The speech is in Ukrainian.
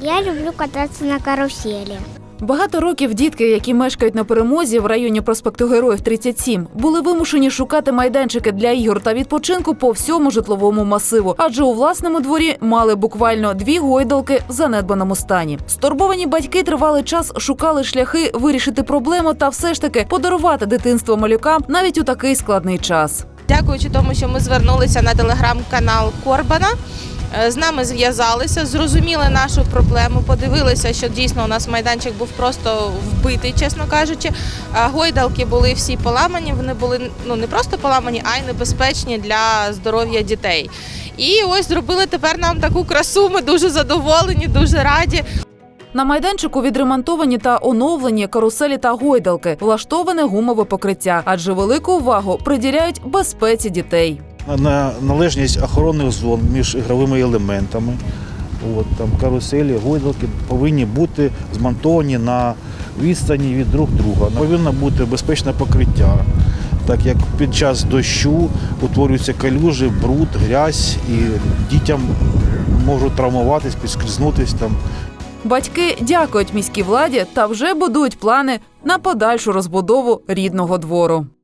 Я люблю кататься на карусели. Багато років дітки, які мешкають на перемозі в районі проспекту Героїв 37, були вимушені шукати майданчики для ігор та відпочинку по всьому житловому масиву, адже у власному дворі мали буквально дві гойдалки в занедбаному стані. Стурбовані батьки тривалий час шукали шляхи вирішити проблему та все ж таки подарувати дитинство малюкам навіть у такий складний час. Дякуючи тому, що ми звернулися на телеграм-канал Корбана. Е, З нами зв'язалися, зрозуміли нашу проблему, подивилися, що дійсно у нас майданчик був просто вбитий, чесно кажучи. Гойдалки були всі поламані. Вони були ну не просто поламані, а й небезпечні для здоров'я дітей. І ось зробили тепер нам таку красу. Ми дуже задоволені, дуже раді. На майданчику відремонтовані та оновлені каруселі та гойдалки, влаштоване гумове покриття, адже велику увагу приділяють безпеці дітей. На належність охоронних зон між ігровими елементами. От, там каруселі, гойдалки повинні бути змонтовані на відстані від друг друга. Повинно бути безпечне покриття, так як під час дощу утворюються калюжі, бруд, грязь і дітям можуть травмуватись, підскользнутись там. Батьки дякують міській владі та вже будують плани на подальшу розбудову рідного двору.